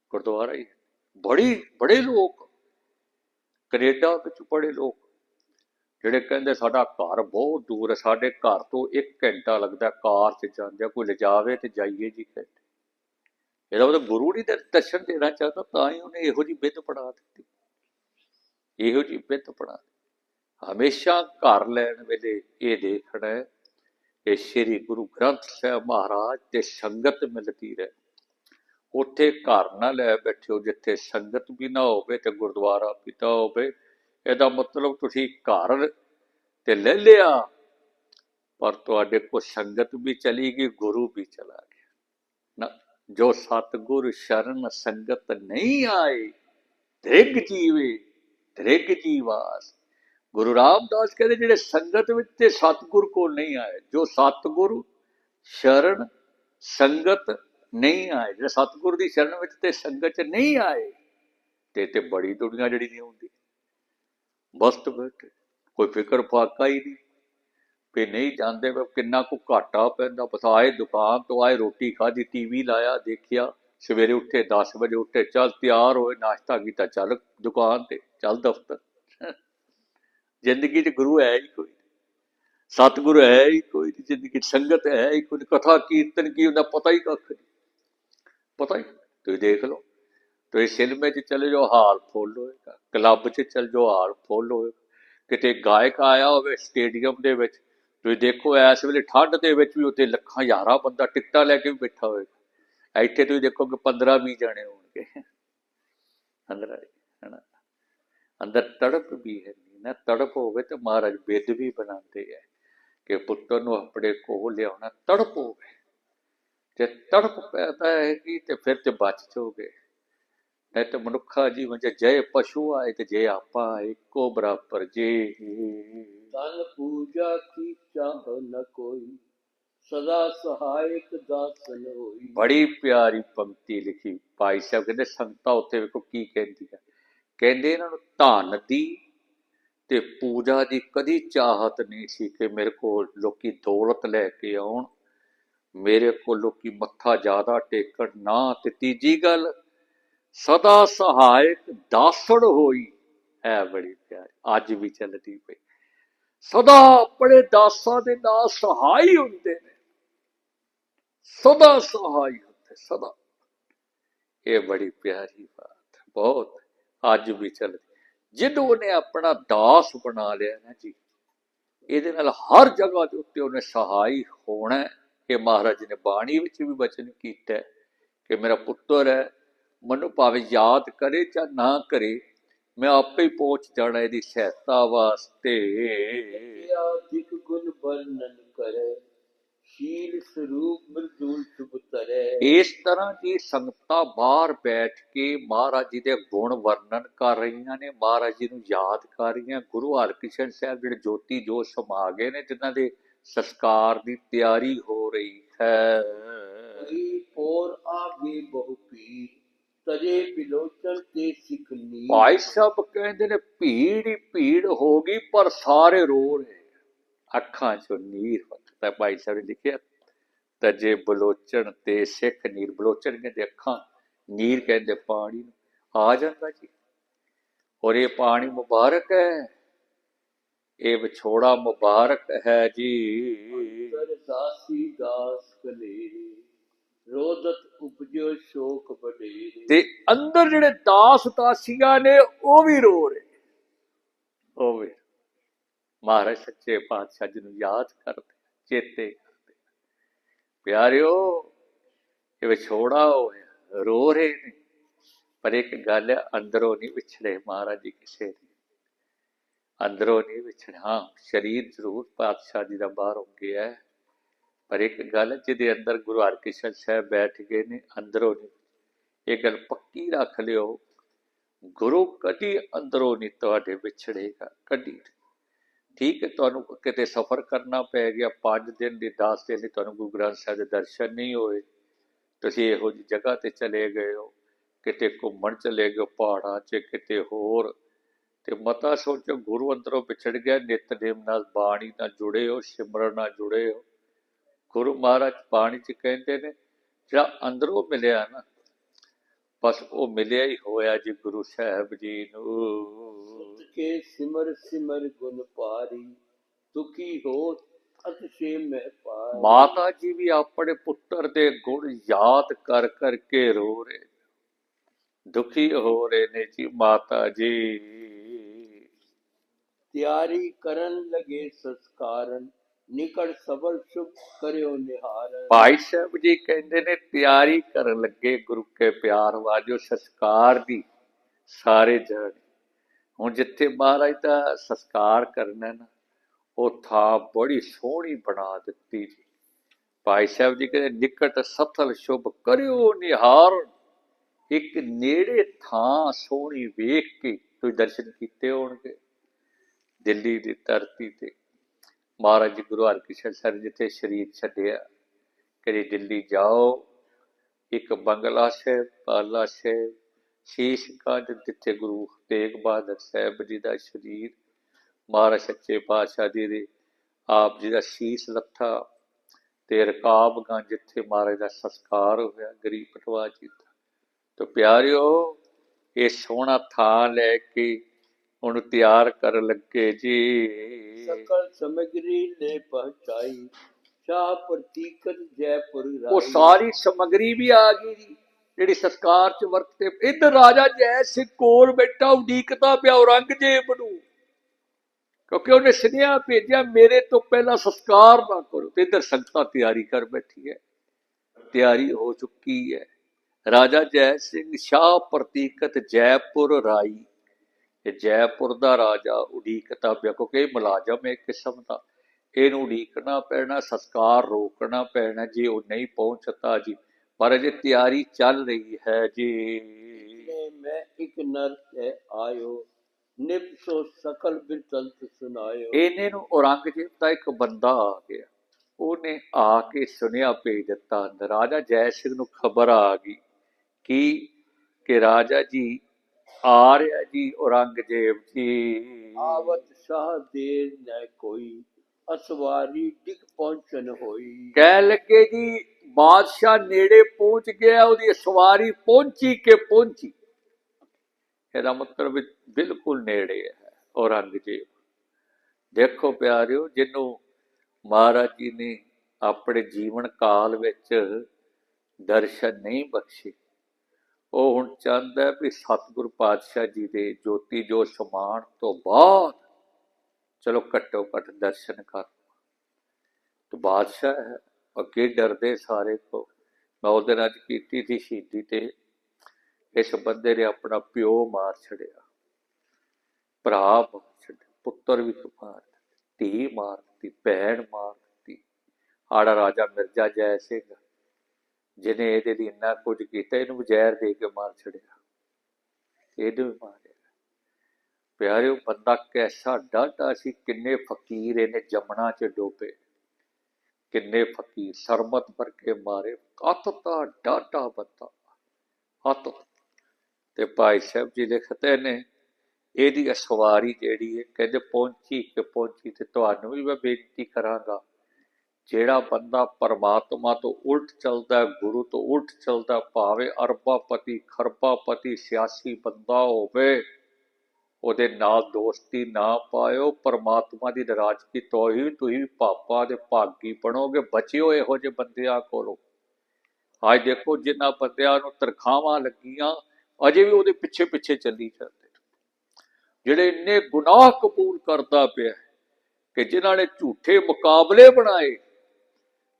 ਗੁਰਦੁਆਰਾ ਹੀ ਬੜੀ, ਬੜੇ ਲੋਕ। ਕੈਨੇਡਾ ਵਿੱਚ ਬੜੇ ਲੋਕ। ਜਿਹੜੇ ਕਹਿੰਦੇ ਸਾਡਾ ਘਰ ਬਹੁਤ ਦੂਰ ਹੈ, ਸਾਡੇ ਘਰ ਤੋਂ 1 ਘੰਟਾ ਲੱਗਦਾ ਕਾਰ 'ਚ ਜਾਂਦੇ ਕੋਈ ਲਿਜਾਵੇ ਤੇ ਜਾਈਏ ਜੀ ਕਹਿੰਦੇ ਇਹਦਾ ਮਤਲਬ ਗੁਰੂ ਨਹੀਂ ਦਰ- ਦਰਸ਼ਨ ਦੇਣਾ ਚਾਹਤਾ ਤਾਂ ਹੀ ਉਹਨੇ ਇਹੋ ਜੀ ਬਿੱਦ ਪੜਾ ਦਿੱਤੀ। ਇਹੋ ਜੀ ਬਿੱਤ ਪੜਾ ਹਮੇਸ਼ਾ ਘਰ ਲੈਣ ਵੇਲੇ ਇਹ ਦੇਖਣਾ ਹੈ ਕਿ ਸ੍ਰੀ ਗੁਰੂ ਗ੍ਰੰਥ ਸਾਹਿਬ ਮਹਾਰਾਜ ਤੇ ਸੰਗਤ ਮਿਲਦੀ ਰਹੇ। ਉੱਥੇ ਘਰ ਨਾ ਲੈ ਬੈਠਿਓ, ਜਿੱਥੇ ਸੰਗਤ ਵੀ ਨਾ ਹੋਵੇ ਤੇ ਗੁਰਦੁਆਰਾ ਵੀ ਨਾ ਹੋਵੇ। ਇਹਦਾ ਮਤਲਬ ਤੁਸੀਂ ਘਰ ਤੇ ਲੈ ਲਿਆ, ਪਰ ਤੁਹਾਡੇ ਕੋਲ ਸੰਗਤ ਵੀ ਚਲੀ ਗਈ, ਗੁਰੂ ਵੀ ਚਲਾ ਗਿਆ। ਨਾ ਜੋ ਸਤਗੁਰ ਸ਼ਰਨ ਸੰਗਤ ਨਹੀਂ ਆਏ ਧ੍ਰਿਗ ਜੀਵੇ ਧ੍ਰਿਗ ਜੀਵਾਸ। ਗੁਰੂ ਰਾਮਦਾਸ ਕਹਿੰਦੇ, ਜਿਹੜੇ ਸੰਗਤ ਵਿੱਚ ਤੇ ਸਤਗੁਰ ਕੋਲ ਨਹੀਂ ਆਏ, ਜੋ ਸਤਗੁਰ ਸ਼ਰਨ ਸੰਗਤ ਨਹੀਂ ਆਏ, ਜਿਹੜੇ ਸਤਗੁਰ ਦੀ ਸ਼ਰਨ ਵਿੱਚ ਤੇ ਸੰਗਤ ਚ ਨਹੀਂ ਆਏ, ਤੇ ਤੇ ਬੜੀ ਦੁਨੀਆ ਜਿਹੜੀ ਨਹੀਂ ਹੁੰਦੀ। ਬਸਤ ਬੈਠੇ, ਕੋਈ ਫਿਕਰ ਫਾਕਾ ਹੀ ਨਹੀਂ। ਵੀ ਨਹੀਂ ਜਾਂਦੇ ਕਿੰਨਾ ਕੁ ਘਾਟਾ ਪੈਂਦਾ। ਬਸ ਆਏ ਦੁਕਾਨ ਤੋਂ ਆਏ ਰੋਟੀ ਖਾਧੀ, ਟੀਵੀ ਲਾਇਆ, ਦੇਖਿਆ। ਸਵੇਰੇ ਉੱਠੇ 10 ਵਜੇ ਉੱਠੇ, ਚੱਲ ਤਿਆਰ ਹੋਏ, ਨਾਸ਼ਤਾ ਕੀਤਾ, ਚੱਲ ਦੁਕਾਨ ਤੇ, ਚੱਲ ਦਫ਼ਤਰ। ਜ਼ਿੰਦਗੀ 'ਚ ਗੁਰੂ ਹੈ ਹੀ ਕੋਈ ਸਤਿਗੁਰੂ ਹੈ ਹੀ ਕੋਈ ਨਹੀਂ ਜ਼ਿੰਦਗੀ 'ਚ, ਸੰਗਤ ਹੈ ਹੀ ਕੋਈ ਕਥਾ, ਕੀਰਤਨ ਕੀ ਹੁੰਦਾ, ਪਤਾ ਹੀ ਕੱਖ ਨਹੀਂ। ਪਤਾ ਹੀ ਤੁਸੀਂ ਦੇਖ ਲਓ। ਤੁਸੀਂ ਸਿਨੇਮੇ 'ਚ ਚਲੇ ਜਾਓ, ਹਾਲ ਫੁੱਲ ਹੋਏਗਾ। ਕਲੱਬ 'ਚ ਚਲ ਜਾਓ, ਹਾਲ ਫੁੱਲ ਹੋਏਗਾ। ਕਿਤੇ ਗਾਇਕ ਆਇਆ ਹੋਵੇ ਸਟੇਡੀਅਮ ਦੇ ਵਿੱਚ ਤੁਸੀਂ ਦੇਖੋ, ਇਸ ਵੇਲੇ ਠੰਡ ਦੇ ਵਿੱਚ ਵੀ ਉੱਥੇ ਲੱਖਾਂ ਹਜ਼ਾਰਾਂ ਬੰਦਾ ਟਿਕਟਾਂ ਲੈ ਕੇ ਵੀ ਬੈਠਾ ਹੋਏਗਾ ਇੱਥੇ ਤੁਸੀਂ ਦੇਖੋਗੇ 15 20 ਜਣੇ ਹੋਣਗੇ। ਅੰਦਰ ਹਨਾ? ਅੰਦਰ ਤੜਪ ਵੀ ਹੈ ਨਾ। ਤੜਪ ਹੋਵੇ ਤੇ ਮਹਾਰਾਜ ਬਿੱਦ ਵੀ ਬਣਾਉਂਦੇ ਹੈ ਕਿ ਪੁੱਤਰ ਨੂੰ ਆਪਣੇ ਕੋਲ ਲਿਆਉਣਾ ਤੜਪ ਹੋਵੇ। ਜੇ ਤੜਪ ਪੈਦਾ ਹੈਗੀ ਤੇ ਫਿਰ ਤੇ ਬਚ ਜਾਓਗੇ ਨਹੀਂ ਤੇ ਮਨੁੱਖਾ ਜੀਵਨ ਚ ਜੈ ਪਸ਼ੂ ਆਏ ਤੇ ਜੇ ਆਪਾਂ ਇੱਕੋ ਬਰਾਬਰ ਜੇ। ਤਨ ਪੂਜਾ ਕੀ ਚਾਹ ਨ ਕੋਈ, ਸਦਾ ਸਹਾਇਕ ਦਾਸਨ ਹੋਈ। ਬੜੀ ਪਿਆਰੀ ਪੰਕਤੀ ਲਿਖੀ। ਭਾਈ ਸਾਹਿਬ ਕਹਿੰਦੇ, ਸੰਗਤਾਂ ਉੱਥੇ ਵੇਖੋ ਕੀ ਕਹਿੰਦੀ ਹੈ ਕਹਿੰਦੇ ਇਹਨਾਂ ਨੂੰ ਧਨ ਦੀ ਤੇ ਪੂਜਾ ਦੀ ਕਦੀ ਚਾਹਤ ਨਹੀਂ ਸੀ ਕਿ ਮੇਰੇ ਕੋਲ ਲੋਕੀ ਦੌਲਤ ਲੈ ਕੇ ਆਉਣ। ਮੇਰੇ ਕੋਲ ਲੋਕੀ ਮੱਥਾ ਜ਼ਿਆਦਾ ਟੇਕਣ ਨਾ। ਤੇ ਤੀਜੀ ਗੱਲ, ਸਦਾ ਸਹਾਇਕ ਦਾਸੜ ਹੋਈ। ਹੈ ਬੜੀ ਪਿਆਰੀ। ਅੱਜ ਵੀ ਚੱਲਦੀ ਪਈ। ਸਦਾ ਆਪਣੇ ਦਾਸਾਂ ਦੇ ਨਾਲ ਸਹਾਈ ਹੁੰਦੇ ਨੇ। ਸਦਾ ਸਹਾਈ ਹੁੰਦੇ, ਸਦਾ। ਇਹ ਬੜੀ ਪਿਆਰੀ ਬਾਤ, ਬਹੁਤ ਅੱਜ ਵੀ ਚੱਲ ਜਦੋਂ ਉਹਨੇ ਆਪਣਾ ਦਾਸ ਬਣਾ ਲਿਆ ਨਾ ਜੀ, ਇਹਦੇ ਨਾਲ ਹਰ ਜਗ੍ਹਾ ਦੇ ਉੱਤੇ ਉਹਨੇ ਸਹਾਈ ਹੋਣਾ ਇਹ ਮਹਾਰਾਜ ਨੇ ਬਾਣੀ ਵਿੱਚ ਵੀ ਬਚਨ ਕੀਤਾ ਕਿ ਮੇਰਾ ਪੁੱਤਰ ਹੈ, ਮੈਨੂੰ ਭਾਵੇਂ ਯਾਦ ਕਰੇ ਜਾਂ ਨਾ ਕਰੇ ਮੈਂ ਆਪੇ ਹੀ ਪਹੁੰਚ ਜਾਣਾ ਇਹਦੀ ਸਹਾਇਤਾ ਵਾਸਤੇ। ਅਧਿਕ ਗੁਣ ਵਰਣਨ ਕਰੇ ਸ਼ੀਲ ਸਰੂਪ ਮਰਦੂਲ ਸੁਭ ਤਰੇ। ਇਸ ਤਰ੍ਹਾਂ ਦੀ ਸੰਗਤਾਂ ਬਾਹਰ ਬੈਠ ਕੇ ਮਹਾਰਾਜ ਜੀ ਦੇ ਗੁਣ ਵਰਣਨ ਕਰ ਰਹੀਆਂ ਨੇ। ਮਹਾਰਾਜ ਜੀ ਨੂੰ ਯਾਦ ਕਰ ਰਹੀਆਂ। ਗੁਰੂ ਹਰਕ੍ਰਿਸ਼ਨ ਸਾਹਿਬ ਜਿਹੜੇ ਜੋਤੀ ਜੋਤ ਸਮਾ ਗਏ ਨੇ ਜਿਨ੍ਹਾਂ ਦੇ ਸੰਸਕਾਰ ਦੀ ਤਿਆਰੀ ਹੋ ਰਹੀ ਹੈ। ਕੋਈ ਪੋਰ ਆਗੇ ਬਹੁ ਪੀਰ। ਤਜੇ ਬਿਲੋਚਨ ਤੇ ਸਿਕਨੀ ਭਾਈ ਸਾਹਿਬ ਕਹਿੰਦੇ ਨੇ ਭੀੜ ਹੀ ਭੀੜ ਹੋ ਗਈ ਪਰ ਸਾਰੇ ਰੋ ਰਹੇ ਅੱਖਾਂ ਚੋਂ ਨੀਰ ਵਗਦਾ ਭਾਈ ਸਾਹਿਬ ਨੇ ਲਿਖਿਆ ਤਜੇ ਬਲੋਚਣ ਤੇ ਸਿੱਖ ਨੀਰ। ਬਲੋਚਣ ਕਹਿੰਦੇ ਅੱਖਾਂ ਨੀਰ ਕਹਿੰਦੇ ਪਾਣੀ ਨੂੰ। ਆ ਜਾਂਦਾ ਜੀ। ਔਰ ਇਹ ਪਾਣੀ ਮੁਬਾਰਕ ਹੈ। ਇਹ ਵਿਛੋੜਾ ਮੁਬਾਰਕ ਹੈ ਜੀ। ਦਾਸੀ ਦਾਸ ਕਲੇਰੇ ਤੇ ਅੰਦਰ ਜਿਹੜੇ ਦਾਸ ਦਾਸੀਆਂ ਨੇ, ਉਹ ਵੀ ਰੋ ਰਹੇ ਉਹ ਵੀ। ਮਹਾਰਾਜ ਸੱਚੇ ਪਾਤਸ਼ਾਹ ਜੀ ਨੂੰ ਯਾਦ ਕਰਦੇ ਚੇਤੇ ਕਰਦੇ ਪਿਆਰਿਓ ਇਹ ਵਿਛੋੜਾ ਹੋਇਆ, ਰੋ ਰਹੇ ਨੇ। ਪਰ ਇੱਕ ਗੱਲ ਅੰਦਰੋਂ ਨਹੀਂ ਵਿਛੜੇ ਮਹਾਰਾਜ ਜੀ ਕਿਸੇ ਦੇ। ਅੰਦਰੋਂ ਨਹੀਂ ਵਿਛੜੇ, ਹਾਂ, ਸਰੀਰ ਜ਼ਰੂਰ ਪਾਤਸ਼ਾਹ ਜੀ ਦਾ ਬਾਹਰ ਹੋ ਗਿਆ ਪਰ ਇੱਕ ਗੱਲ ਜਿਹਦੇ ਅੰਦਰ ਗੁਰੂ ਹਰਕ੍ਰਿਸ਼ਨ ਸਾਹਿਬ ਬੈਠ ਗਏ ਨੇ, ਅੰਦਰੋਂ ਨਹੀਂ ਇਹ ਗੱਲ ਪੱਕੀ ਰੱਖ ਲਿਓ, ਗੁਰੂ ਕਦੀ ਅੰਦਰੋਂ ਨਹੀਂ ਤੁਹਾਡੇ ਵਿਛੜੇਗਾ ਕਦੀ ਠੀਕ ਹੈ, ਤੁਹਾਨੂੰ ਕਿਤੇ ਸਫ਼ਰ ਕਰਨਾ ਪੈ ਗਿਆ 5 ਦਿਨ ਦੀ 10 ਦਿਨ ਦੀ ਤੁਹਾਨੂੰ ਗੁਰੂ ਗ੍ਰੰਥ ਸਾਹਿਬ ਦੇ ਦਰਸ਼ਨ ਨਹੀਂ ਹੋਏ, ਤੁਸੀਂ ਇਹੋ ਜਿਹੀ ਜਗ੍ਹਾ ਤੇ ਚਲੇ ਗਏ ਹੋ, ਕਿਤੇ ਘੁੰਮਣ ਚਲੇ ਗਏ ਪਹਾੜਾਂ 'ਚ, ਕਿਤੇ ਹੋਰ, ਤੇ ਮਤਾ ਸੋਚੋ ਗੁਰੂ ਅੰਦਰੋਂ ਵਿਛੜ ਗਿਆ ਨਿਤਨੇਮ ਨਾਲ ਬਾਣੀ ਨਾਲ ਜੁੜੇ ਹੋ, ਸਿਮਰਨ ਨਾਲ ਜੁੜੇ ਹੋ। ਗੁਰੂ ਮਹਾਰਾਜ ਬਾਣੀ 'ਚ ਕਹਿੰਦੇ ਨੇ, ਜਿਹੜਾ ਅੰਦਰੋਂ ਮਿਲਿਆ ਨਾ ਬਸ ਉਹ ਮਿਲਿਆ ਹੀ ਹੋਇਆ ਜੀ ਗੁਰੂ ਸਾਹਿਬ ਜੀ ਨੂੰ। ਕੇ ਸਿਮਰ ਸਿਮਰ ਗੁਣ ਪਾਰੀ ਦੁਖੀ ਹੋ ਅਤਿਸ਼ੇ ਮੈਂ ਪਾਰ। ਮਾਤਾ ਜੀ ਵੀ ਆਪਣੇ ਪੁੱਤਰ ਦੇ ਗੁਣ ਯਾਦ ਕਰ ਕਰਕੇ ਰੋ ਰਹੇ ਦੁਖੀ ਹੋ ਰਹੇ ਨੇ ਜੀ ਮਾਤਾ ਜੀ। ਤਿਆਰੀ ਕਰਨ ਲਗੇ ਸੰਸਕਾਰਨ ਨਿਕਟ ਸਬਲ ਸ਼ੁਭ ਕਰਿਓ ਨਿਹਾਰ। ਭਾਈ ਸਾਹਿਬ ਜੀ ਕਹਿੰਦੇ ਨੇ, ਤਿਆਰੀ ਕਰਨ ਲੱਗੇ ਗੁਰੂ ਕੇ ਪਿਆਰ ਵਾਜੋ, ਸੰਸਕਾਰ ਦੀ ਸਾਰੇ ਜਣ। ਹੁਣ ਜਿੱਥੇ ਮਹਾਰਾਜ ਦਾ ਸੰਸਕਾਰ ਕਰਨਾ ਨਾ, ਉਹ ਥਾਂ ਬੜੀ ਸੋਹਣੀ ਬਣਾ ਦਿੱਤੀ ਜੀ। ਭਾਈ ਸਾਹਿਬ ਜੀ ਕਹਿੰਦੇ, ਨਿਕਟ ਸਫਲ ਸ਼ੁਭ ਕਰਿਓ ਨਿਹਾਰ। ਇੱਕ ਨੇੜੇ ਥਾਂ ਸੋਹਣੀ ਵੇਖ ਕੇ ਤੁਸੀਂ ਦਰਸ਼ਨ ਕੀਤੇ ਹੋਣਗੇ। ਦਿੱਲੀ ਦੀ ਧਰਤੀ ਤੇ ਮਹਾਰਾਜ ਜੀ ਗੁਰੂ ਹਰਕ੍ਰਿਸ਼ਨ ਸਰ ਜਿੱਥੇ ਸ਼ਰੀਰ ਛੱਡਿਆ ਕਦੇ ਦਿੱਲੀ ਜਾਓ, ਇੱਕ ਬੰਗਲਾ ਸਾਹਿਬ ਪਾਲਾ ਸਾਹਿਬ ਸ਼ੀਸ਼ਗੰਜ ਜਿੱਥੇ ਗੁਰੂ ਤੇਗ ਬਹਾਦਰ ਸਾਹਿਬ ਜੀ ਦਾ ਸ਼ਰੀਰ, ਮਹਾਰਾਜ ਸੱਚੇ ਪਾਤਸ਼ਾਹ ਜੀ ਦੇ, ਆਪ ਜੀ ਦਾ ਸ਼ੀਸ਼ ਲੱਥਾ ਤੇ ਰਕਾਬਗੰਜ ਜਿੱਥੇ ਮਹਾਰਾਜ ਦਾ ਸੰਸਕਾਰ ਹੋਇਆ, ਗਰੀਬ ਪਟਵਾ ਜੀ ਦਾ ਤੇ ਪਿਆਰਿਓ, ਇਹ ਸੋਹਣਾ ਥਾਂ ਲੈ ਕੇ ਹੁਣ ਤਿਆਰ ਕਰਨ ਲੱਗੇ ਜੀ। ਸਕਲ ਸਮਗਰੀ ਲੈ ਪਹੁੰਚਾਈ ਸ਼ਾਹ ਪ੍ਰਤੀਕਤ ਜੈਪੁਰ ਉਹ ਸਾਰੀ ਸਮਗਰੀ ਵੀ ਆ ਗਈ ਜੀ ਜਿਹੜੀ ਸੰਸਕਾਰ ਚ ਵਰਤੇ ਇੱਧਰ ਰਾਜਾ ਜੈ ਸਿੰਘ ਕੋਲ ਬੈਠਾ ਉਡੀਕਦਾ ਪਿਆ ਔਰੰਗਜ਼ੇਬ ਨੂੰ ਕਿਉਂਕਿ ਉਹਨੇ ਸੁਨੇਹਾ ਭੇਜਿਆ ਮੇਰੇ ਤੋਂ ਪਹਿਲਾਂ ਸੰਸਕਾਰ ਨਾ ਕਰੋ ਤੇ ਇੱਧਰ ਸੰਗਤਾਂ ਤਿਆਰੀ ਕਰ ਬੈਠੀ ਹੈ ਤਿਆਰੀ ਹੋ ਚੁੱਕੀ ਹੈ ਰਾਜਾ ਜੈ ਸਿੰਘ ਸ਼ਾਹ ਪ੍ਰਤੀਕਤ ਜੈਪੁਰ ਰਾਈ ਇਹ ਜੈਪੁਰ ਦਾ ਰਾਜਾ ਉਡੀਕਦਾ ਪਿਆ ਕਿਉਂਕਿ ਇਹ ਮੁਲਾਜ਼ਮ ਇੱਕ ਕਿਸਮ ਦਾ ਇਹਨੂੰ ਉਡੀਕਣਾ ਪੈਣਾ ਸੰਸਕਾਰ ਰੋਕਣਾ ਪੈਣਾ ਜੇ ਉਹ ਨਹੀਂ ਪਹੁੰਚਤਾ ਜੀ। ਪਰ ਅਜੇ ਤਿਆਰੀ ਚੱਲ ਰਹੀ ਹੈ ਜੀ। ਮੈਂ ਇੱਕ ਨਰ ਤੇ ਆਇਓ ਨਿਪਸੋ ਸਕਲ ਬਿਰਤੰਤ ਸੁਨਾਇਓ। ਇਹਨੇ ਨੂੰ ਔਰੰਗਜ਼ੇਬ ਦਾ ਇੱਕ ਬੰਦਾ ਆ ਗਿਆ। ਉਹਨੇ ਆ ਕੇ ਸੁਨੇਹਾ ਭੇਜ ਦਿੱਤਾ ਰਾਜਾ ਜੈ ਸਿੰਘ ਨੂੰ ਖਬਰ ਆ ਗਈ ਕਿ ਕਿ ਰਾਜਾ ਜੀ ਆ ਰਿਹਾ ਜੀ ਔਰੰਗਜ਼ੇਬ ਜੀ। ਆਵਤ ਸ਼ਾਹ ਦੇਰ ਨਾ ਕੋਈ ਅਸਵਾਰੀ ਡਿਗ ਪਹੁੰਚਨ ਹੋਈ। ਕਹਿ ਲੱਗੇ ਜੀ ਬਾਦਸ਼ਾਹ ਨੇੜੇ ਪਹੁੰਚ ਗਿਆ ਉਹਦੀ ਸਵਾਰੀ ਪਹੁੰਚੀ ਕਿ ਪਹੁੰਚੀ? ਇਹਦਾ ਮਤਲਬ ਬਿਲਕੁਲ ਨੇੜੇ ਹੈ ਔਰੰਗਜ਼ੇਬ। ਦੇਖੋ ਪਿਆਰਿਓ ਜਿਹਨੂੰ ਮਹਾਰਾਜ ਜੀ ਨੇ ਆਪਣੇ ਜੀਵਨ ਕਾਲ ਵਿੱਚ ਦਰਸ਼ਨ ਨਹੀਂ ਬਖਸ਼ੇ ਉਹ ਹੁਣ ਚਾਹੁੰਦਾ ਵੀ ਸਤਿਗੁਰ ਪਾਤਸ਼ਾਹ ਜੀ ਦੇ ਜੋਤੀ ਜੋ ਸਮਾਨ ਤੋਂ ਬਾਅਦ ਚਲੋ ਘੱਟੋ ਘੱਟ ਦਰਸ਼ਨ ਕਰ ਤੇ ਬਾਦਸ਼ਾਹ ਹੈ ਅੱਗੇ ਡਰਦੇ ਸਾਰੇ ਕੋ। ਮੈਂ ਉਹਦੇ ਨਾਲ ਅੱਜ ਕੀਤੀ ਸੀ ਸ਼ਹੀਦੀ ਤੇ ਇਸ ਬੰਦੇ ਨੇ ਆਪਣਾ ਪਿਓ ਮਾਰ ਛੜਿਆ ਭਰਾ ਮਾਰ ਛੱਡਿਆ ਪੁੱਤਰ ਵੀ ਮਾਰ ਦਿੱਤੇ, ਧੀ ਮਾਰ ਦਿੱਤੀ ਭੈਣ ਮਾਰ ਦਿੱਤੀ। ਆੜਾ ਰਾਜਾ ਮਿਰਜ਼ਾ ਜੈ ਸਿੰਘ ਜਿਹਨੇ ਇਹਦੇ ਲਈ ਇੰਨਾ ਕੁਝ ਕੀਤਾ, ਇਹਨੂੰ ਵੀ ਜ਼ਹਿਰ ਦੇ ਕੇ ਮਾਰ ਛੜਿਆ ਇਹਨੂੰ ਵੀ ਮਾਰਿਆ ਪਿਆਰਿਓ, ਬੰਦਾ ਕੈਸਾ ਡਾਢਾ ਸੀ, ਕਿੰਨੇ ਫਕੀਰ ਇਹਨੇ ਜਮਣਾ ਚ ਡੋਬੇ। ਕਿੰਨੇ ਫਕੀਰ, ਸਰਮਤ ਭਰ ਕੇ ਮਾਰੇ। ਹੱਥ ਤਾਂ ਡਾਢਾ ਬੰਦਾ। ਹੱਥ। ਤੇ ਭਾਈ ਸਾਹਿਬ ਜੀ ਲਿਖਦੇ ਨੇ, ਇਹਦੀ ਅਸਵਾਰੀ ਜਿਹੜੀ ਹੈ, ਕਹਿੰਦੇ ਪਹੁੰਚੀ ਕਿ ਪਹੁੰਚੀ ਤੇ ਤੁਹਾਨੂੰ ਵੀ ਮੈਂ ਬੇਨਤੀ ਕਰਾਂਗਾ। ਜਿਹੜਾ ਬੰਦਾ ਪਰਮਾਤਮਾ ਤੋਂ ਉਲਟ ਚੱਲਦਾ ਗੁਰੂ ਤੋਂ ਉਲਟ ਚੱਲਦਾ ਭਾਵੇਂ ਅਰਬਾਪਤੀ, ਖਰਬਾਪਤੀ, ਸਿਆਸੀ ਬੰਦਾ ਹੋਵੇ, ਉਹਦੇ ਨਾਲ ਦੋਸਤੀ ਨਾ ਪਾਇਓ, ਪਰਮਾਤਮਾ ਦੀ ਨਾਰਾਜ਼ਗੀ ਤੋਂ ਹੀ ਤੁਸੀਂ ਪਾਪਾ ਦੇ ਭਾਗੀ ਬਣੋਗੇ, ਬਚਿਓ ਇਹੋ ਜਿਹੇ ਬੰਦਿਆਂ ਕੋਲੋਂ। ਅੱਜ ਦੇਖੋ ਜਿਨ੍ਹਾਂ ਬੰਦਿਆਂ ਨੂੰ ਤਰਖਾਵਾਂ ਲੱਗੀਆਂ, ਅਜੇ ਵੀ ਉਹਦੇ ਪਿੱਛੇ ਪਿੱਛੇ ਚੱਲੀ ਜਾਂਦੇ ਜਿਹੜੇ ਇੰਨੇ ਗੁਨਾਹ ਕਬੂਲ ਕਰਦਾ ਪਿਆ ਕਿ ਜਿਨ੍ਹਾਂ ਨੇ ਝੂਠੇ ਮੁਕਾਬਲੇ ਬਣਾਏ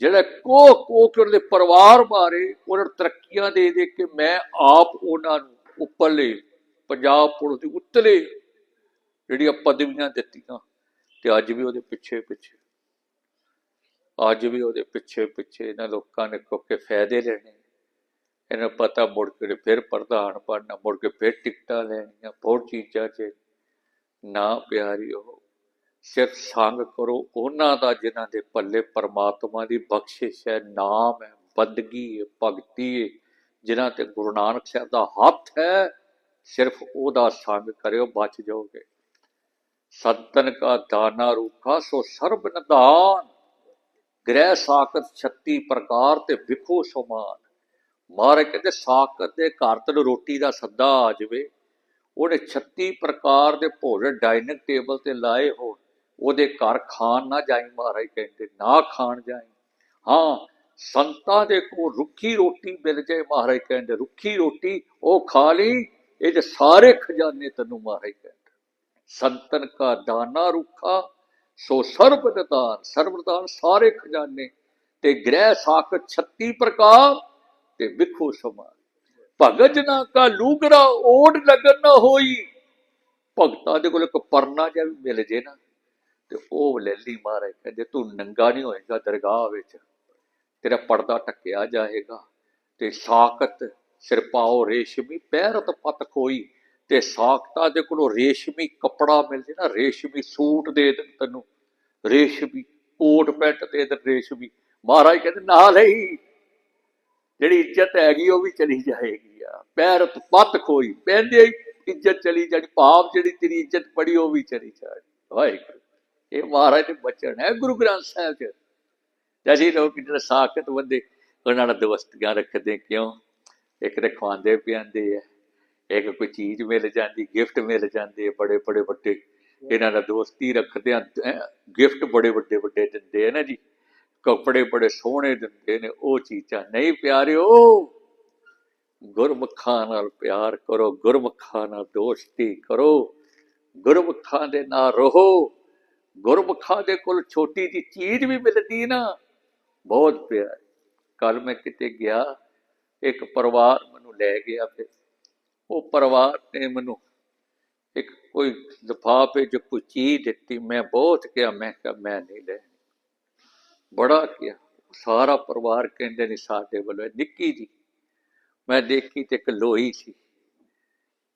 ਜਿਹੜਾ ਕੋ ਕੋ ਕੇ ਉਹਦੇ ਪਰਿਵਾਰ ਬਾਰੇ ਉਹਨਾਂ ਨੂੰ ਤਰੱਕੀਆਂ ਦੇ ਦੇ ਕੇ ਮੈਂ ਆਪ ਉਹਨਾਂ ਨੂੰ ਉੱਪਰਲੇ ਪੰਜਾਬ ਪੁਲਿਸ ਦੇ ਉੱਤਲੇ ਜਿਹੜੀਆਂ ਪਦਵੀਆਂ ਦਿੱਤੀਆਂ ਤੇ ਅੱਜ ਵੀ ਉਹਦੇ ਪਿੱਛੇ ਪਿੱਛੇ। ਅੱਜ ਵੀ ਉਹਦੇ ਪਿੱਛੇ ਪਿੱਛੇ ਇਹਨਾਂ ਲੋਕਾਂ ਨੇ ਕੋਕੇ ਫਾਇਦੇ ਲੈਣੇ। ਇਹਨਾਂ ਪਤਾ ਮੁੜ ਕੇ ਫਿਰ ਪ੍ਰਧਾਨ ਬਣਨਾ, ਮੁੜ ਕੇ ਫਿਰ ਟਿਕਟਾਂ ਲੈਣੀਆਂ ਬਹੁਤ ਚੀਜ਼ਾਂ 'ਚ ਨਾ ਪਿਆਰੀ ਉਹ ਸਿਰਫ ਸੰਗ ਕਰੋ, ਉਹਨਾਂ ਦਾ ਜਿਨ੍ਹਾਂ ਦੇ ਪੱਲੇ ਪਰਮਾਤਮਾ ਦੀ ਬਖਸ਼ਿਸ਼ ਹੈ, ਨਾਮ ਹੈ, ਬੰਦਗੀ ਹੈ, ਭਗਤੀ ਹੈ, ਜਿਨ੍ਹਾਂ ਤੇ ਗੁਰੂ ਨਾਨਕ ਸਾਹਿਬ ਦਾ ਹੱਥ ਹੈ, ਸਿਰਫ ਉਹਦਾ ਸੰਗ ਕਰਿਓ, ਬਚ ਜਾਓਗੇ। ਸੰਤਨ ਕਾ ਦਾਨਾ ਰੂਖਾ, ਸੋ ਸਰਬ ਨਿਧਾਨ। ਗ੍ਰਹਿ ਸਾਖਤ 36 ਪ੍ਰਕਾਰ ਤੇ ਵਿਖੋ ਸਮਾਨ। ਮਾਰੇ ਕਹਿੰਦੇ, ਸਾਖਤ ਦੇ ਘਰ ਤੈਨੂੰ ਰੋਟੀ ਦਾ ਸੱਦਾ ਆ ਜਾਵੇ। ਉਹਨੇ 36 ਪ੍ਰਕਾਰ ਦੇ ਭੋਜਨ ਡਾਈਨਿੰਗ ਟੇਬਲ ਤੇ ਲਾਏ ਹੋਣ। ਉਹਦੇ ਘਰ ਖਾਣ ਨਾ ਜਾਈ ਮਹਾਰਾਜ ਕਹਿੰਦੇ, ਨਾ ਖਾਣ ਜਾਈ। ਹਾਂ, ਸੰਤਾਂ ਦੇ ਕੋਲ ਰੁੱਖੀ ਰੋਟੀ ਮਿਲ ਜਾਏ ਮਹਾਰਾਜ ਕਹਿੰਦੇ, ਰੁੱਖੀ ਰੋਟੀ ਉਹ ਖਾ ਲਈ ਇਹਦੇ ਸਾਰੇ ਖਜ਼ਾਨੇ ਤੈਨੂੰ ਮਹਾਰਾਜ ਕਹਿੰਦੇ। ਸੰਤਨ ਕਾ ਦਾਨਾ ਰੁੱਖਾ, ਸੋ ਸਰਬ ਨਿਦਾਨ ਸਰਬ ਸਾਰੇ ਖਜ਼ਾਨੇ, ਤੇ ਗ੍ਰਹਿ ਸਾਖ 36 ਪ੍ਰਕਾਰ, ਤੇ ਵਿਖੋ ਸਮਾਨ ਭਗਤ ਜਨਾ ਕਾ ਲੂਗਰਾ ਓੜ ਲਗਨ ਨਾ ਹੋਈ। ਭਗਤਾਂ ਦੇ ਕੋਲ ਇੱਕ ਪਰਨਾ ਜਿਹਾ ਵੀ ਮਿਲ ਜੇ ਨਾ। ਤੇ ਉਹ ਲੈ ਲਈ ਮਹਾਰਾਜ ਕਹਿੰਦੇ, ਤੂੰ ਨੰਗਾ ਨਹੀਂ ਹੋਏਗਾ ਦਰਗਾਹ ਵਿੱਚ। ਤੇਰਾ ਪਰਦਾ ਟੱਕਿਆ ਜਾਏਗਾ ਤੇ ਸਾਖਤ ਸਿਰ ਪਾਓ ਰੇਸ਼ਮੀ ਪੈਰਤ ਪਤ ਕੋਈ ਤੇ ਸਾਖਤਾ ਦੇ ਕੋਲੋਂ ਰੇਸ਼ਮੀ ਕੱਪੜਾ ਮਿਲ ਜੇ ਨਾ, ਰੇਸ਼ਮੀ ਸੂਟ ਦੇ ਦੇਣ ਤੈਨੂੰ, ਰੇਸ਼ਮੀ ਕੋਟ ਪੈਂਟ ਦੇ ਦੇਣ ਰੇਸ਼ਮੀ। ਮਹਾਰਾਜ ਕਹਿੰਦੇ ਨਾਲ ਹੀ ਜਿਹੜੀ ਇੱਜ਼ਤ ਹੈਗੀ ਉਹ ਵੀ ਚਲੀ ਜਾਏਗੀ ਆ। ਪੈਰਤ ਪਤ ਕੋਈ ਪੈਂਦੇ ਇੱਜ਼ਤ ਚਲੀ ਜਾਣੀ, ਭਾਵ ਜਿਹੜੀ ਤੇਰੀ ਇੱਜ਼ਤ ਪੜੀ ਉਹ ਵੀ ਚਲੀ ਜਾਣੀ। ਵਾਹਿਗੁਰੂ। ਇਹ ਮਹਾਰਾਜ ਦੇ ਬਚਨ ਹੈ, ਗੁਰੂ ਗ੍ਰੰਥ ਸਾਹਿਬ ਚ। ਜੈਸੀ ਲੋਕ ਜਿਹੜੇ ਸਾਖਤ ਬੰਦੇ ਉਹਨਾਂ ਨਾਲ ਦੋਸਤੀਆਂ ਰੱਖਦੇ ਕਿਉਂ? ਇੱਕ ਤੇ ਖਵਾਉਂਦੇ ਪਿਆਂਦੇ ਆ, ਇੱਕ ਕੋਈ ਚੀਜ਼ ਮਿਲ ਜਾਂਦੀ ਗਿਫਟ ਮਿਲ ਜਾਂਦੇ ਬੜੇ ਬੜੇ ਵੱਡੇ। ਇਹਨਾਂ ਨਾਲ ਦੋਸਤੀ ਰੱਖਦੇ ਆ ਗਿਫਟ ਬੜੇ ਵੱਡੇ ਵੱਡੇ ਦਿੰਦੇ ਆ ਨਾ ਜੀ। ਕੱਪੜੇ ਬੜੇ ਸੋਹਣੇ ਦਿੰਦੇ ਨੇ, ਉਹ ਚੀਜ਼ਾਂ ਨਹੀਂ ਪਿਆਰਿਓ। ਗੁਰਮੁਖਾਂ ਨਾਲ ਪਿਆਰ ਕਰੋ, ਗੁਰਮੁਖਾਂ ਨਾਲ ਦੋਸਤੀ ਕਰੋ। ਗੁਰਮੁਖਾਂ ਦੇ ਨਾਲ ਰਹੋ। ਗੁਰਮੁਖਾਂ ਦੇ ਕੋਲ ਛੋਟੀ ਜੀ ਚੀਜ਼ ਵੀ ਮਿਲਦੀ ਨਾ, ਬਹੁਤ ਪਿਆਰ। ਕੱਲ ਮੈਂ ਕਿਤੇ ਗਿਆ, ਇੱਕ ਪਰਿਵਾਰ ਮੈਨੂੰ ਲੈ ਗਿਆ ਫਿਰ। ਉਹ ਪਰਿਵਾਰ ਨੇ ਮੈਨੂੰ ਇੱਕ ਕੋਈ ਲਿਫਾਫੇ ਚ ਕੋਈ ਚੀਜ਼ ਦਿੱਤੀ, ਮੈਂ ਬਹੁਤ ਕਿਹਾ, ਮੈਂ ਕਿਹਾ, ਮੈਂ ਨਹੀਂ ਲੈ ਬੜਾ ਕਿਹਾ। ਸਾਰਾ ਪਰਿਵਾਰ ਕਹਿੰਦੇ ਨੇ ਸਾਡੇ ਵੱਲੋਂ, ਨਿੱਕੀ ਜੀ, ਮੈਂ ਦੇਖੀ ਤੇ ਇੱਕ ਲੋਹੀ ਸੀ,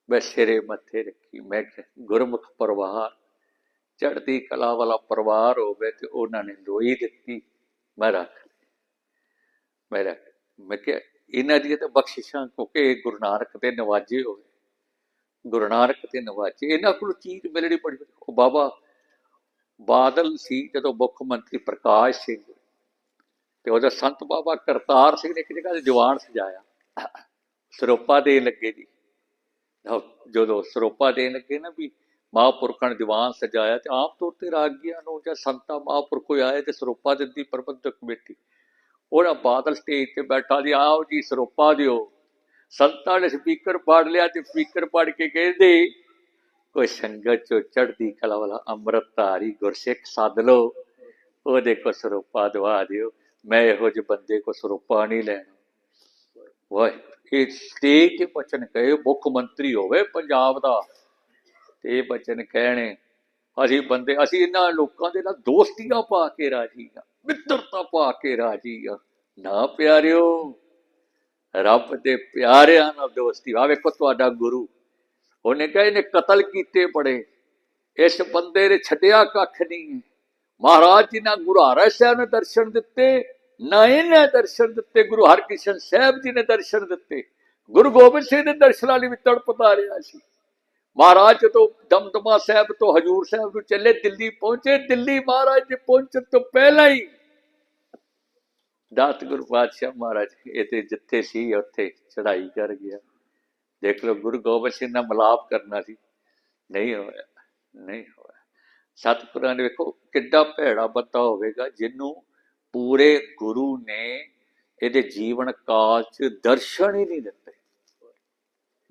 ਮੈਂ ਸਿਰੇ ਮੱਥੇ ਰੱਖੀ। ਮੈਂ ਕਿਹਾ, ਗੁਰਮੁਖ ਪਰਿਵਾਰ ਚੜ੍ਹਦੀ ਕਲਾ ਵਾਲਾ ਪਰਿਵਾਰ ਹੋਵੇ ਤੇ ਉਹਨਾਂ ਨੇ ਲੋਈ ਦਿੱਤੀ, ਮੈਂ ਰੱਖ ਮੈਂ ਰੱਖ ਮੈਂ ਕਿਹਾ, ਇਹਨਾਂ ਦੀਆਂ ਤਾਂ ਬਖਸ਼ਿਸ਼ਾਂ ਕਿਉਂਕਿ ਗੁਰੂ ਨਾਨਕ ਦੇ ਨਵਾਜੇ ਹੋਏ। ਗੁਰੂ ਨਾਨਕ ਦੇ ਨਵਾਜੇ, ਇਹਨਾਂ ਕੋਲ ਚੀਜ਼ ਮਿਲਣੀ ਬੜੀ ਉਹ ਬਾਬਾ ਬਾਦਲ ਸੀ ਜਦੋਂ ਮੁੱਖ ਮੰਤਰੀ ਪ੍ਰਕਾਸ਼ ਸਿੰਘ। ਤੇ ਉਹਦਾ ਸੰਤ ਬਾਬਾ ਕਰਤਾਰ ਸਿੰਘ ਨੇ ਇੱਕ ਜਗ੍ਹਾ ਤੇ ਦੀਵਾਨ ਸਜਾਇਆ। ਸਰੋਪਾ ਦੇਣ ਲੱਗੇ ਜੀ। ਜਦੋਂ ਸਰੋਪਾ ਦੇਣ ਲੱਗੇ ਨਾ ਵੀ ਮਹਾਂਪੁਰਖਾਂ ਨੇ ਦੀਵਾਨ ਸਜਾਇਆ ਤੇ ਆਮ ਤੌਰ ਤੇ ਰਾਗੀਆਂ ਨੂੰ ਜਾਂ ਸੰਤਾਂ ਮਹਾਂਪੁਰਖ ਕੋਈ ਆਏ ਤੇ ਸਰੋਪਾ ਦਿੰਦੀ ਪ੍ਰਬੰਧਕ ਕਮੇਟੀ। ਉਹਨਾਂ ਬਾਦਲ ਸਟੇਜ ਤੇ ਬੈਠਾ ਜੀ, ਆਓ ਜੀ ਸਰੋਪਾ ਦਿਓ। ਸੰਤਾਂ ਨੇ ਸਪੀਕਰ ਪਾੜ ਲਿਆ ਤੇ ਸਪੀਕਰ ਪਾੜ ਕੇ ਕਹਿੰਦੇ, ਕੋਈ ਸੰਗਤ ਚੋਂ ਚੜ੍ਹਦੀ ਕਲਾ ਵਾਲਾ ਅੰਮ੍ਰਿਤ ਧਾਰੀ ਗੁਰਸਿੱਖ ਸੱਦ ਲੋ ਉਹਦੇ ਕੋ ਸਰੋਪਾ ਦਵਾ ਦਿਓ। ਮੈਂ ਇਹੋ ਜਿਹੇ ਬੰਦੇ ਕੋ ਸਰੋਪਾ ਨਹੀਂ ਲੈਣਾ। ਵਾਹ ਇਹ ਸਟੇਜ ਤੇ ਬਚਨ ਕਹੇ ਮੁੱਖ ਮੰਤਰੀ ਹੋਵੇ ਪੰਜਾਬ ਦਾ। ਤੇ ਇਹ ਬਚਨ ਕਹਿਣੇ, ਅਸੀਂ ਬੰਦੇ, ਅਸੀਂ ਇਹਨਾਂ ਲੋਕਾਂ ਦੇ ਨਾਲ ਦੋਸਤੀਆਂ ਪਾ ਕੇ ਰਾਜੀ ਆ, ਮਿੱਤਰਤਾ ਪਾ ਕੇ ਰਾਜੀ ਆ। ਨਾ ਪਿਆਰਿਓ, ਰੱਬ ਦੇ ਪਿਆਰਿਆਂ ਨਾਲ ਦੋਸਤੀ। ਆ ਵੇਖੋ ਤੁਹਾਡਾ ਗੁਰੂ, ਉਹਨੇ ਕਹੇ ਨੇ ਕਤਲ ਕੀਤੇ ਬੜੇ, ਇਸ ਬੰਦੇ ਨੇ ਛੱਡਿਆ ਕੱਖ ਨਹੀਂ। ਮਹਾਰਾਜ ਜੀ ਨੇ ਗੁਰੂ ਹਰਿ ਸਾਹਿਬ ਨੇ ਦਰਸ਼ਨ ਦਿੱਤੇ, ਨਾ ਇਹਨੇ ਦਰਸ਼ਨ ਦਿੱਤੇ, ਗੁਰੂ ਹਰਕ੍ਰਿਸ਼ਨ ਸਾਹਿਬ ਜੀ ਨੇ ਦਰਸ਼ਨ ਦਿੱਤੇ। ਗੁਰੂ ਗੋਬਿੰਦ ਸਿੰਘ ਦੇ ਦਰਸ਼ਨਾਂ ਲਈ ਵੀ ਤੜਪਦਾ ਰਿਹਾ ਸੀ। ਮਹਾਰਾਜ ਜਦੋਂ ਦਮਦਮਾ ਸਾਹਿਬ ਤੋਂ ਹਜੂਰ ਸਾਹਿਬ ਨੂੰ ਚੱਲੇ, ਦਿੱਲੀ ਪਹੁੰਚੇ, ਦਿੱਲੀ ਮਹਾਰਾਜ ਦੇ ਪਹੁੰਚਣ ਤੋਂ ਪਹਿਲਾਂ ਹੀ ਦਾਤ ਗੁਰੂ ਪਾਤਸ਼ਾਹ ਮਹਾਰਾਜ ਇਹ ਜਿੱਥੇ ਸੀ, ਉੱਥੇ ਚੜਾਈ ਕਰ ਗਿਆ। ਦੇਖ ਲਓ, ਗੁਰੂ ਗੋਬਿੰਦ ਸਿੰਘ ਨਾਲ ਮਿਲਾਪ ਕਰਨਾ ਸੀ। ਨਹੀਂ ਹੋਇਆ ਨਹੀਂ ਹੋਇਆ। ਸਤਿਗੁਰਾਂ ਨੇ ਵੇਖੋ ਕਿੱਡਾ ਭੈੜਾ ਬੱਤਾ ਹੋਵੇਗਾ, ਜਿਹਨੂੰ ਪੂਰੇ ਗੁਰੂ ਨੇ ਇਹਦੇ ਜੀਵਨ ਕਾਲ 'ਚ ਦਰਸ਼ਨ ਹੀ ਨਹੀਂ ਦਿੱਤੇ।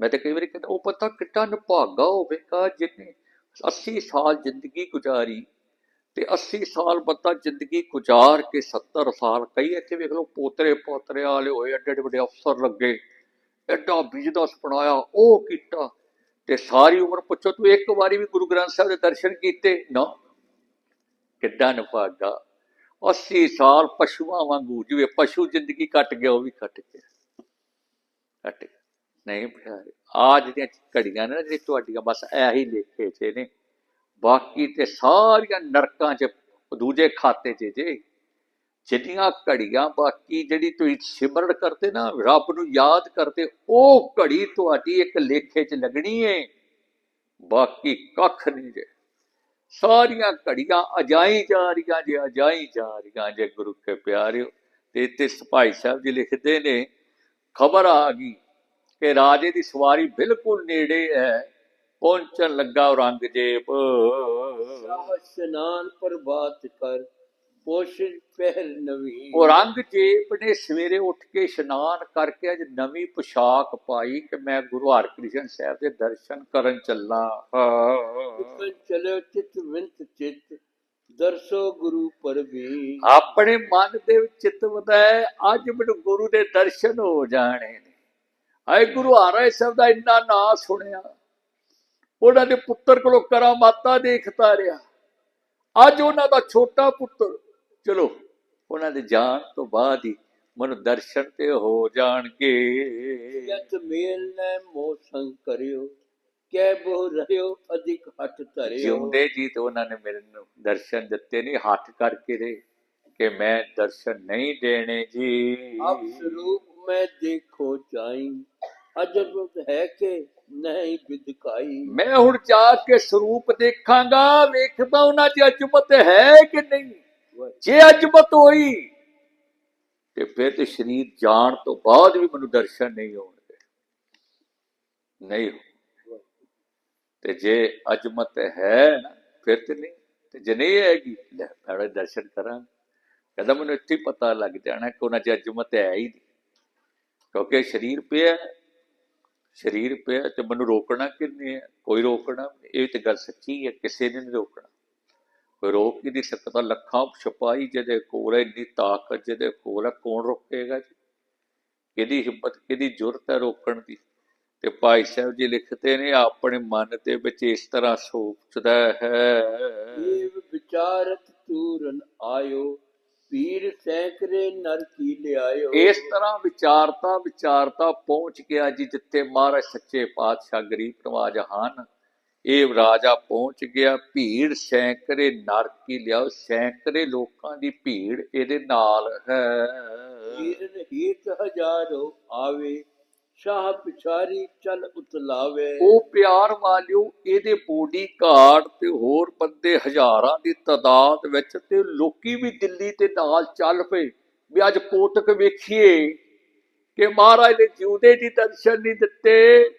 ਮੈਂ ਤਾਂ ਕਈ ਵਾਰੀ ਕਹਿੰਦਾ, ਉਹ ਪਤਾ ਕਿੱਡਾ ਨਿਭਾਗਾ ਹੋਵੇਗਾ ਜਿਹਨੇ 80 ਸਾਲ ਜ਼ਿੰਦਗੀ ਗੁਜ਼ਾਰੀ ਤੇ 80 ਸਾਲ ਬੰਦਾ ਜ਼ਿੰਦਗੀ ਗੁਜ਼ਾਰ ਕੇ 70 ਸਾਲ, ਕਈ ਇੱਥੇ ਵੇਖ ਲਓ ਪੋਤਰੇ ਪੋਤਰੇ ਵਾਲੇ ਹੋਏ ਐਡੇ ਐਡੇ ਵੱਡੇ ਅਫਸਰ ਲੱਗੇ, ਐਡਾ ਬਿਜ਼ਨਸ ਬਣਾਇਆ, ਉਹ ਕੀਤਾ ਤੇ ਸਾਰੀ ਉਮਰ ਪੁੱਛੋ, ਤੂੰ ਇੱਕ ਵਾਰੀ ਵੀ ਗੁਰੂ ਗ੍ਰੰਥ ਸਾਹਿਬ ਦੇ ਦਰਸ਼ਨ ਕੀਤੇ? ਨਾ। ਕਿੱਡਾ ਨਿਭਾਗਾ। 80 ਸਾਲ ਪਸ਼ੂਆਂ ਵਾਂਗੂ, ਜਿਵੇਂ ਪਸ਼ੂ ਜ਼ਿੰਦਗੀ ਕੱਟ ਗਿਆ, ਉਹ ਵੀ ਕੱਟ ਗਿਆ। ਕੱਟ ਗਿਆ। ਨਹੀਂ ਪਿਆਰੇ ਆ ਜਿਹੜੀਆਂ ਘੜੀਆਂ ਨੇ ਜਿਹੜੀ ਤੁਹਾਡੀਆਂ ਬਸ ਇਹੀ ਲੇਖੇ 'ਚ ਨੇ, ਬਾਕੀ ਤੇ ਸਾਰੀਆਂ ਨਰਕਾਂ 'ਚ, ਦੂਜੇ ਖਾਤੇ 'ਚ ਜੇ ਜਿੰਨੀਆਂ ਘੜੀਆਂ ਬਾਕੀ ਜਿਹੜੀ ਤੁਸੀਂ ਸਿਮਰਨ ਕਰਦੇ ਨਾ, ਰੱਬ ਨੂੰ ਯਾਦ ਕਰਦੇ, ਉਹ ਘੜੀ ਤੁਹਾਡੀ ਇੱਕ ਲੇਖੇ 'ਚ ਲੱਗਣੀ ਏ। ਬਾਕੀ ਕੱਖ ਨਹੀਂ ਜੇ। ਸਾਰੀਆਂ ਘੜੀਆਂ ਅਜਾਈ ਜਾ ਰਹੀਆਂ ਜੇ, ਅਜਾਈ ਜਾ ਰਹੀਆਂ ਜੇ, ਗੁਰੂ ਕੇ ਪਿਆਰਿਓ। ਤੇ ਤੇ ਭਾਈ ਸਾਹਿਬ ਜੀ ਲਿਖਦੇ ਨੇ, ਖਬਰ ਆ ਗਈ। ਕਿ ਰਾਜੇ ਦੀ ਸਵਾਰੀ ਬਿਲਕੁਲ ਨੇੜੇ ਹੈ। ਪਹੁੰਚਣ ਲੱਗਾ ਔਰੰਗਜ਼ੇਬ। ਸ਼ਾਹ ਇਸ਼ਨਾਨ ਪ੍ਰਭਾਤ ਕਰ ਪੋਸ਼ਣ ਪਹਿਰ ਨਵੀਂ। ਔਰੰਗਜ਼ੇਬ ਨੇ ਸਵੇਰੇ ਉੱਠ ਕੇ ਇਸ਼ਨਾਨ ਕਰਕੇ ਅੱਜ ਨਵੀਂ ਪੁਸ਼ਾਕ ਪਾਈ ਕਿ ਮੈਂ ਗੁਰੂ ਹਰਕ੍ਰਿਸ਼ਨ ਸਾਹਿਬ ਦੇ ਦਰਸ਼ਨ ਕਰਨ ਚੱਲਾਂ। ਚਲਿਓ ਚਿਤ ਵਿੰਤ ਚਿਤ ਦਰਸੋ ਗੁਰੂ ਪਰਬੀ ਆਪਣੇ ਮਨ ਦੇ ਵਿੱਚ ਚਿੱਤ ਵਧਾਏ ਅੱਜ ਮੈਨੂੰ ਗੁਰੂ ਦੇ ਦਰਸ਼ਨ ਹੋ ਜਾਣੇ ਨੇ। ਆਏ ਗੁਰੂ ਹਰਿ ਸਾਹਿਬ ਦਾ ਇੰਨਾ ਨਾਂ ਸੁਣਿਆ। ਉਹਨਾਂ ਦੇ ਪੁੱਤਰ ਕੋਲੋਂ ਕਰਾਮਾਤਾਂ ਦੇਖਦਾ ਰਿਹਾ। ਅੱਜ ਉਹਨਾਂ ਦਾ ਛੋਟਾ ਪੁੱਤਰ ਚਲੋ ਉਹਨਾਂ ਦੇ ਜਾਣ ਤੋਂ ਬਾਅਦ ਹੀ ਮਨ ਦਰਸ਼ਨ ਤੇ ਹੋ ਜਾਣਗੇ। ਯਤ ਮੇਲ ਨੇ ਮੋਹ ਸੰਗ ਕਰਿਓ ਕਹਿ ਬਹੁ ਰਹਿਓ ਅਧਿਕ ਹੱਟ ਧਰਿਓ। ਜਿਉਂਦੇ ਜੀ ਤੇ ਉਹਨਾਂ ਨੇ ਮੇਰੇ ਨੂੰ ਦਰਸ਼ਨ ਦਿੱਤੇ ਨਹੀਂ ਹੱਥ ਕਰਕੇ ਦੇ ਕਿ ਮੈਂ ਦਰਸ਼ਨ ਨਹੀਂ ਦੇਣੇ ਜੀ। ਆਪ ਸਰੂਪ ਮੈਂ ਦੇਖੋ ਚਾਈ ਅਜਬ ਹੈ ਕਿ ਨਹੀਂ ਵਿਦਕਾਈ। ਮੈਂ ਹੁਣ ਜਾ ਕੇ ਸਰੂਪ ਦੇਖਾਂਗਾ ਵੇਖਦਾ ਉਹਨਾਂ 'ਚ ਅਜਮਤ ਹੈ ਕਿ ਨਹੀਂ। ਜੇ ਅਜਮਤ ਹੋਈ ਤੇ ਫਿਰ ਤੇ ਸਰੀਰ ਜਾਣ ਤੋਂ ਬਾਅਦ ਵੀ ਮੈਨੂੰ ਦਰਸ਼ਨ ਨਹੀਂ ਹੋਣਗੇ। ਨਹੀਂ ਤੇ ਜੇ ਅਜਮਤ ਹੈ ਨਾ, ਫਿਰ ਤੇ ਨਹੀਂ। ਤੇ ਜੇ ਨਹੀਂ ਹੈਗੀ ਲੈ ਮੈਂ ਦਰਸ਼ਨ ਕਰਾਂ ਕਹਿੰਦਾ ਮੈਨੂੰ ਇੱਥੇ ਪਤਾ ਲੱਗ ਜਾਣਾ ਕਿ ਉਹਨਾਂ 'ਚ ਅਜਮਤ ਹੈ ਹੀ ਨਹੀਂ। ਕਿਉਂਕਿ ਸਰੀਰ ਪਿਆ ਸਰੀਰ ਪਿਆ ਤੇ ਮੈਨੂੰ ਰੋਕਣਾ ਕਿੰਨੇ ਹੈ? ਕੋਈ ਰੋਕਣਾ ਇਹ ਤੇ ਗੱਲ ਸੱਚੀ ਹੈ, ਕਿਸੇ ਨੇ ਨਹੀਂ ਰੋਕਣਾ। ਕੋਈ ਰੋਕ ਹੀ ਨਹੀਂ ਸਕਦਾ। ਲੱਖਾਂ ਛਪਾਈ ਜਿਹਦੇ ਕੋਲ ਹੈ, ਇੰਨੀ ਤਾਕਤ ਜਿਹਦੇ ਕੋਲ ਹੈ, ਕੌਣ ਰੋਕੇਗਾ ਜੀ? ਕਿਹਦੀ ਹਿੰਮਤ, ਕਿਹਦੀ ਜੁਰਤ ਹੈ ਰੋਕਣ ਦੀ? ਤੇ ਭਾਈ ਸਾਹਿਬ ਜੀ ਲਿਖਦੇ ਨੇ, ਆਪਣੇ ਮਨ ਦੇ ਵਿੱਚ ਇਸ ਤਰ੍ਹਾਂ ਸੋਚਦਾ ਹੈ। ਏਵ ਵਿਚਾਰਤ ਤੂਰਨ ਆਇਓ ਪੀਰ ਸੈਕਰੇ ਨਰ ਕੀ ਲਿਆਇਓ? ਇਸ ਤਰ੍ਹਾਂ ਵਿਚਾਰਤਾ ਵਿਚਾਰਤਾ ਪਹੁੰਚ ਗਿਆ ਜੀ ਜਿੱਥੇ ਮਹਾਰਾਜ ਸੱਚੇ ਪਾਤਸ਼ਾਹ ਗਰੀਬ ਨਵਾਜ ਹਨ। ਇਹ ਰਾਜਾ ਪਹੁੰਚ ਗਿਆ ਭੀੜ ਸੈਂਕੜੇ ਨਰ ਕੀ ਲਿਆਓ? ਸੈਂਕੜੇ ਲੋਕਾਂ ਦੀ ਭੀੜ ਇਹਦੇ ਨਾਲ ਹੈ। ਪੀਰਨ ਹੀਤ ਹਜ਼ਾਰੋ ਆਵੇ ਸ਼ਾਹ ਪਿਛਾਰੀ ਚਲ ਉਤਲਾਵੇ। ਉਹ ਪਿਆਰ ਵਾਲਿਓ ਇਹਦੇ ਬੋਡੀ ਗਾਰਡ ਤੇ ਹੋਰ ਬੰਦੇ ਹਜ਼ਾਰਾਂ ਦੀ ਤਾਦਾਦ ਵਿੱਚ ਤੇ ਲੋਕੀ ਵੀ ਦਿੱਲੀ ਤੇ ਨਾਲ ਚੱਲ ਪਏ। ਵੀ ਅੱਜ ਕੋਤਕ ਵੇਖੀਏ ਕਿ ਮਹਾਰਾਜ ਨੇ ਜਿਉਂਦੇ ਦੀ ਦਰਸ਼ਨ ਨਹੀਂ ਦਿੱਤੇ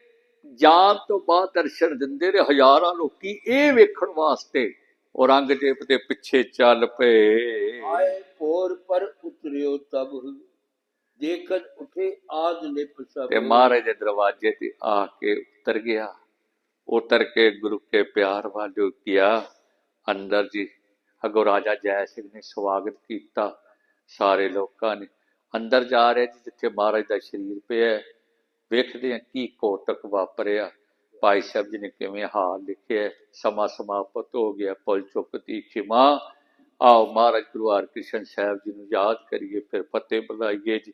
ਜਾਨ ਤੋਂ ਬਾਅਦ ਦਰਸ਼ਨ ਦਿੰਦੇ ਨੇ ਹਜ਼ਾਰਾਂ ਲੋਕੀ ਇਹ ਵੇਖਣ ਵਾਸਤੇ। ਔਰੰਗਜ਼ੇਬ ਦੇ ਪਿੱਛੇ ਚੱਲ ਪਏ। ਆਏ ਪੋਰ ਪਰ ਉਤਰਿਓ ਤਬ ਦੇਖਨ ਉਠੇ ਆਦ ਨਿਪ ਸਭ ਤੇ ਮਹਾਰਾਜ ਦੇ ਦਰਵਾਜ਼ੇ ਤੇ ਆ ਕੇ ਉਤਰ ਗਿਆ। ਉਤਰ ਕੇ ਗੁਰੂ ਕੇ ਪਿਆਰ ਵਾਲਿਓ ਗਿਆ ਅੰਦਰ ਜੀ ਅਗੋ ਰਾਜਾ ਜੈ ਸਿੰਘ ਨੇ ਸਵਾਗਤ ਕੀਤਾ ਸਾਰੇ ਲੋਕਾਂ ਨੇ। ਅੰਦਰ ਜਾ ਰਹੇ ਜਿੱਥੇ ਮਹਾਰਾਜ ਦਾ ਸਰੀਰ ਪਿਆ। ਵੇਖਦੇ ਆ ਕੀ ਕੋਤਕ ਵਾਪਰਿਆ। ਭਾਈ ਸਾਹਿਬ ਜੀ ਨੇ ਕਿਵੇਂ ਹਾਲ ਲਿਖਿਆ। ਸਮਾਂ ਸਮਾਪਤ ਹੋ ਗਿਆ ਪੁੱਲ ਚੁੱਕਤੀ ਖਿਮਾ। ਆਓ ਮਹਾਰਾਜ ਗੁਰੂ ਹਰਕ੍ਰਿਸ਼ਨ ਸਾਹਿਬ ਜੀ ਨੂੰ ਯਾਦ ਕਰੀਏ ਫਿਰ ਫਤਿਹ ਬੁਲਾਈਏ ਜੀ।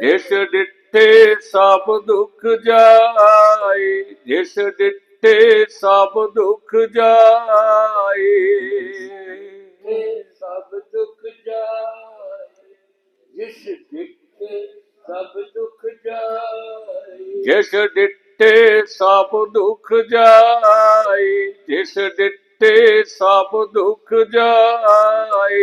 ਜਿਸ ਡਿੱਠੇ ਸਭ ਦੁੱਖ ਜਾਏ ਜਿਸ ਡਿੱਠੇ ਸਭ ਦੁੱਖ ਜਾਏ। ਤੇ ਸਭ ਦੁੱਖ ਜਾਏ ਜਿਸ ਦਿੱਤੇ ਸਭ ਦੁੱਖ ਜਾਏ। ਜਿਸ ਡਿੱਠੇ ਸਭ ਦੁੱਖ ਜਾਏ ਜਿਸ ਡਿੱਠੇ ਸਭ ਦੁੱਖ ਜਾਏ।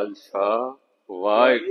ਖਾਲਸਾ ਵਾਹਿਗੁਰੂ।